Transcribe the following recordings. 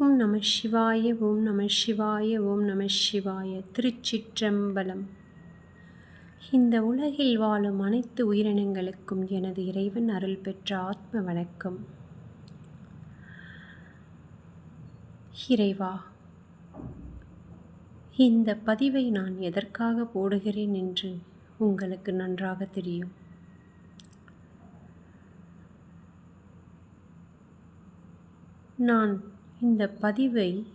ஓம் நம சிவாய ஓம் நம சிவாய ஓம் நம சிவாய. திருச்சிற்றம்பலம். இந்த உலகில் வாழும் அனைத்து உயிரினங்களுக்கும் எனது இறைவன் அருள் பெற்ற ஆத்ம வணக்கம். இறைவா இந்த பதிவை நான் எதற்காக போடுகிறேன் என்று உங்களுக்கு நன்றாக தெரியும். நான் இந்த பதிவை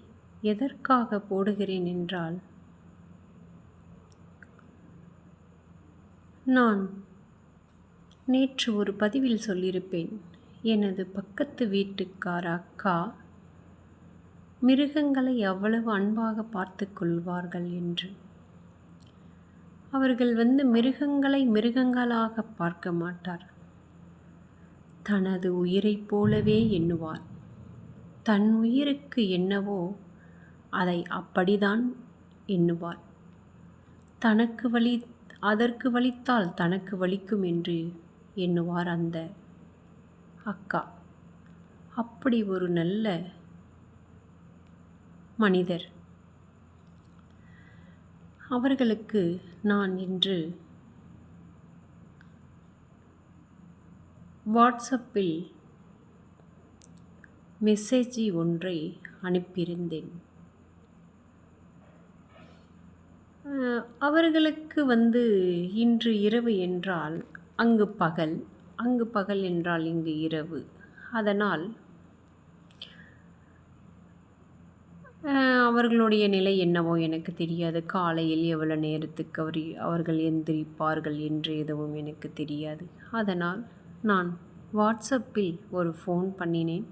எதற்காக போடுகிறேன் என்றால் நான் நேற்று ஒரு பதிவில் சொல்லியிருப்பேன். எனது பக்கத்து வீட்டுக்கார அக்கா மிருகங்களை அவ்வளவு அன்பாக பார்த்து கொள்வார்கள் என்று. அவர்கள் வந்து மிருகங்களை மிருகங்களாக பார்க்க மாட்டார். தனது உயிரைப் போலவே எண்ணுவார். தன் உயிருக்கு என்னவோ அதை அப்படிதான் எண்ணுவார் தனக்கு வலி அதற்கு வலித்தால் தனக்கு வலிக்கும் என்று எண்ணுவார் அந்த அக்கா. அப்படி ஒரு நல்ல மனிதர். அவர்களுக்கு நான் இன்று வாட்ஸ்அப்பில் மெசேஜி ஒன்றை அனுப்பியிருந்தேன். அவர்களுக்கு வந்து இன்று இரவு என்றால் அங்கு பகல் அங்கு பகல் என்றால் இங்கு இரவு. அதனால் அவர்களுடைய நிலை என்னவோ எனக்கு தெரியாது. காலையில் எவ்வளோ நேரத்துக்கு அவர் அவர்கள் எந்திரிப்பார்கள் என்று எதுவும் எனக்கு தெரியாது. அதனால் நான் வாட்ஸ்அப்பில் ஒரு ஃபோன் பண்ணினேன்.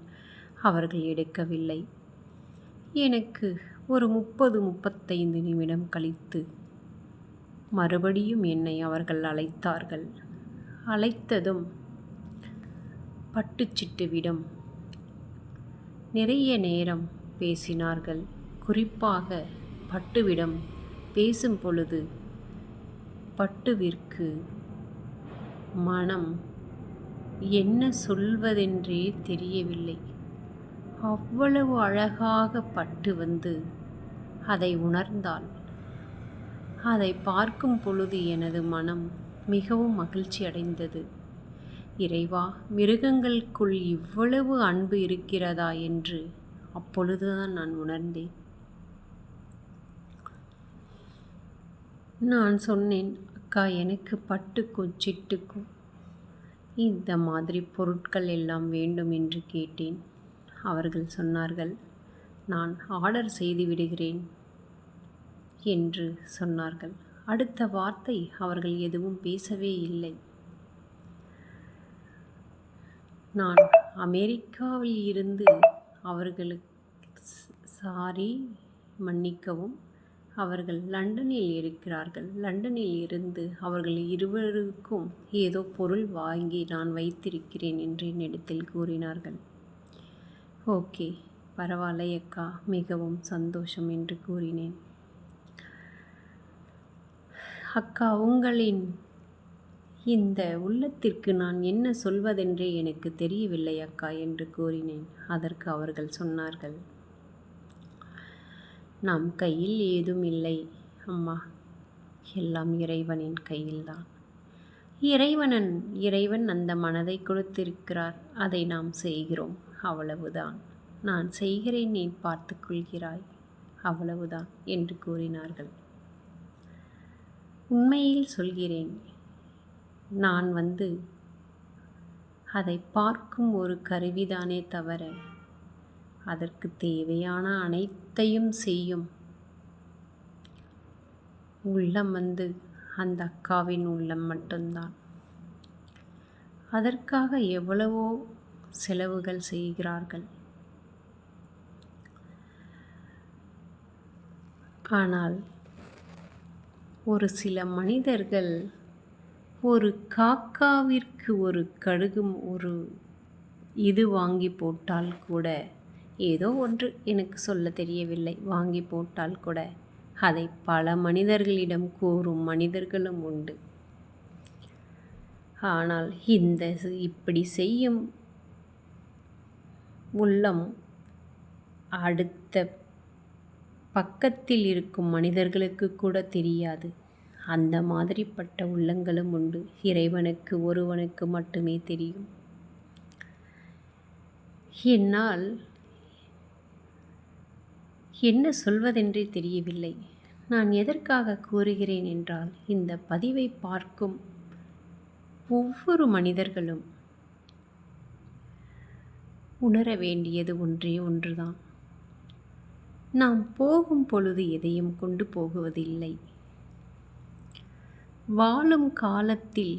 அவர்கள் எடுக்கவில்லை. எனக்கு ஒரு முப்பது முப்பத்தைந்து நிமிடம் கழித்து மறுபடியும் என்னை அவர்கள் அழைத்தார்கள். அழைத்ததும் பட்டுச்சிட்டுவிடம் நிறைய நேரம் பேசினார்கள். குறிப்பாக பட்டுவிடம் பேசும் பொழுது பட்டுவிற்கு மனம் என்ன சொல்வதென்றே தெரியவில்லை. அவ்வளவு அழகாக பட்டு வந்து அதை உணர்ந்தாள். அதை பார்க்கும் பொழுது எனது மனம் மிகவும் மகிழ்ச்சி அடைந்தது. இறைவா மிருகங்களுக்குள் இவ்வளவு அன்பு இருக்கிறதா என்று அப்பொழுதுதான் நான் உணர்ந்தேன். நான் சொன்னேன் அக்கா எனக்கு பட்டுக்கும் சிட்டுக்கும் இந்த மாதிரி பொருட்கள் எல்லாம் வேண்டும் என்று கேட்டேன். அவர்கள் சொன்னார்கள் நான் ஆர்டர் செய்து விடுகிறேன் என்று சொன்னார்கள். அடுத்த வார்த்தை அவர்கள் எதுவும் பேசவே இல்லை. நான் அமெரிக்காவில் இருந்து அவர்களுக்கு சாரி மன்னிக்கவும். அவர்கள் லண்டனில் இருக்கிறார்கள். லண்டனில் இருந்து அவர்கள் இருவருக்கும் ஏதோ பொருள் வாங்கி நான் வைத்திருக்கிறேன் என்று என்னிடத்தில் கூறினார்கள். ஓகே பரவாயில்லையக்கா. மிகவும் சந்தோஷம் என்று கூறினேன். அக்கா உங்களின் இந்த உள்ளத்திற்கு நான் என்ன சொல்வதென்றே எனக்கு தெரியவில்லை அக்கா என்று கூறினேன். அதற்கு அவர்கள் சொன்னார்கள் நம் கையில் ஏதும் இல்லை அம்மா. எல்லாம் இறைவனின் கையில்தான். இறைவனன் இறைவன் அந்த மனதை கொடுத்திருக்கிறார். அதை நாம் செய்கிறோம். அவ்வளவுதான். நான் செய்கிறேன் நீ பார்த்து கொள்கிறாய். அவ்வளவுதான் என்று கூறினார்கள். உண்மையில் சொல்கிறேன். நான் வந்து அதை பார்க்கும் ஒரு கருவிதானே தவிர அதற்கு தேவையான அனைத்தையும் செய்யும். உள்ளம் வந்து அந்த அக்காவின் உள்ளம் மட்டும்தான். அதற்காக எவ்வளவோ செலவுகள் செய்கிறார்கள். ஆனால் ஒரு சில மனிதர்கள் ஒரு காக்காவிற்கு ஒரு கடுகும் ஒரு இது வாங்கி போட்டால் கூட ஏதோ ஒன்று எனக்கு சொல்ல தெரியவில்லை வாங்கி போட்டால் கூட. அதை பல மனிதர்களிடம் கூறும் மனிதர்களும் உண்டு. ஆனால் இந்த இப்படி செய்யும் உள்ளம் அடுத்த பக்கத்தில் இருக்கும் மனிதர்களுக்கு கூட தெரியாது. அந்த மாதிரிப்பட்ட உள்ளங்களும் உண்டு. இறைவனுக்கு ஒருவனுக்கு மட்டுமே தெரியும். என்னால் என்ன சொல்வதென்றே தெரியவில்லை. நான் எதற்காக கூறுகிறேன் என்றால் இந்த பதிவை பார்க்கும் ஒவ்வொரு மனிதர்களும் உணர வேண்டியது ஒன்றே ஒன்றுதான். நாம் போகும் பொழுது எதையும் கொண்டு போகுவதில்லை. வாழும் காலத்தில்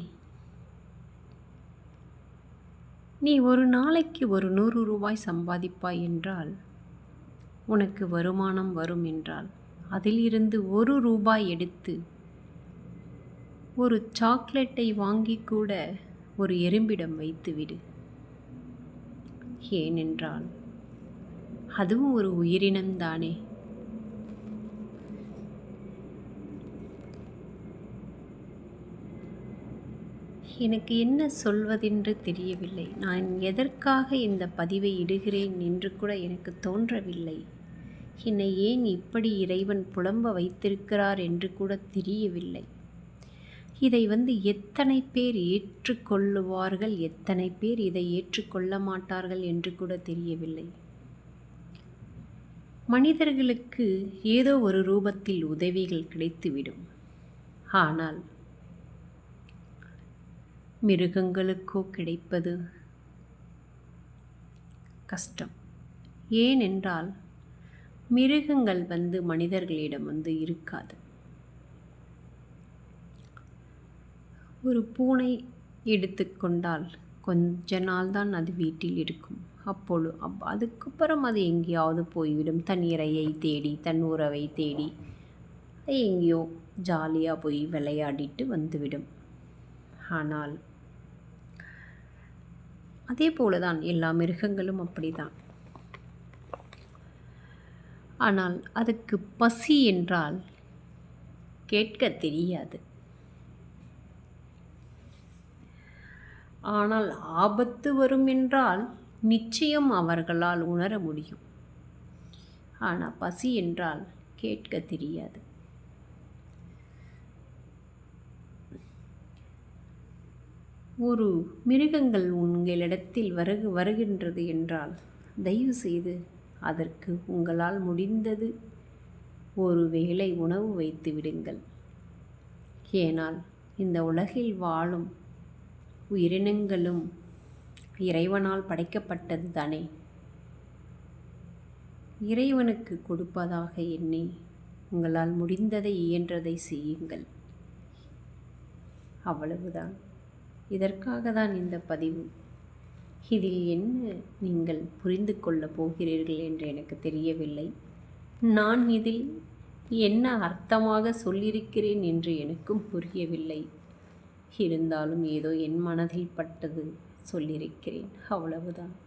நீ ஒரு நாளைக்கு ஒரு நூறு ரூபாய் சம்பாதிப்பாய் என்றால் உனக்கு வருமானம் வரும் என்றால் அதிலிருந்து ஒரு ரூபாய் எடுத்து ஒரு சாக்லேட்டை வாங்கி கூட ஒரு எறும்பிடம் வைத்துவிடு. ஏனென்றால் அதுவும் ஒரு உயிரினம்தானே எனக்கு என்ன சொல்வதென்று தெரியவில்லை. நான் எதற்காக இந்த பதிவை இடுகிறேன் என்று கூட எனக்கு தோன்றவில்லை. என்னை ஏன் இப்படி இறைவன் புலம்ப வைத்திருக்கிறார் என்று கூட தெரியவில்லை. இதை வந்து எத்தனை பேர் ஏற்றுக்கொள்ளுவார்கள் எத்தனை பேர் இதை ஏற்றுக்கொள்ள மாட்டார்கள் என்று கூட தெரியவில்லை. மனிதர்களுக்கு ஏதோ ஒரு ரூபத்தில் உதவிகள் கிடைத்துவிடும். ஆனால் மிருகங்களுக்கோ கிடைப்பது கஷ்டம். ஏனென்றால் மிருகங்கள் வந்து மனிதர்களிடம் வந்து இருக்காது. ஒரு பூனை எடுத்துக்கொண்டால் கொஞ்ச நாள் தான் அது வீட்டில் இருக்கும். அப்பொழு அப் அதுக்கப்புறம் அது எங்கேயாவது போய்விடும். தன் இறையை தேடி தன் உறவை தேடி அது எங்கேயோ ஜாலியாக போய் விளையாடிட்டு வந்துவிடும். ஆனால் அதே போல தான் எல்லா மிருகங்களும் அப்படிதான். ஆனால் அதுக்கு பசி என்றால் கேட்க தெரியாது. ஆனால் ஆபத்து வரும் என்றால் நிச்சயம் அவர்களால் உணர முடியும். ஆனால் பசி என்றால் கேட்க தெரியாது. ஒரு மிருகங்கள் உங்களிடத்தில் வருகு வருகின்றது என்றால் தயவு செய்து அதற்கு உங்களால் முடிந்தது ஒரு வேளை உணவு வைத்து விடுங்கள். ஏனால் இந்த உலகில் வாழும் உயிரினங்களும் இறைவனால் படைக்கப்பட்டது தானே? இறைவனுக்கு கொடுப்பதாக எண்ணி உங்களால் முடிந்ததை இயன்றதை செய்யுங்கள். அவ்வளவுதான். இதற்காக தான் இந்த பதிவு. இதில் என்ன நீங்கள் புரிந்து கொள்ளப் போகிறீர்கள் என்று எனக்கு தெரியவில்லை. நான் இதில் என்ன அர்த்தமாக சொல்லியிருக்கிறேன் என்று எனக்கும் புரியவில்லை. இருந்தாலும் ஏதோ என் மனதில் பட்டது சொல்லியிருக்கிறேன். அவ்வளவுதான்.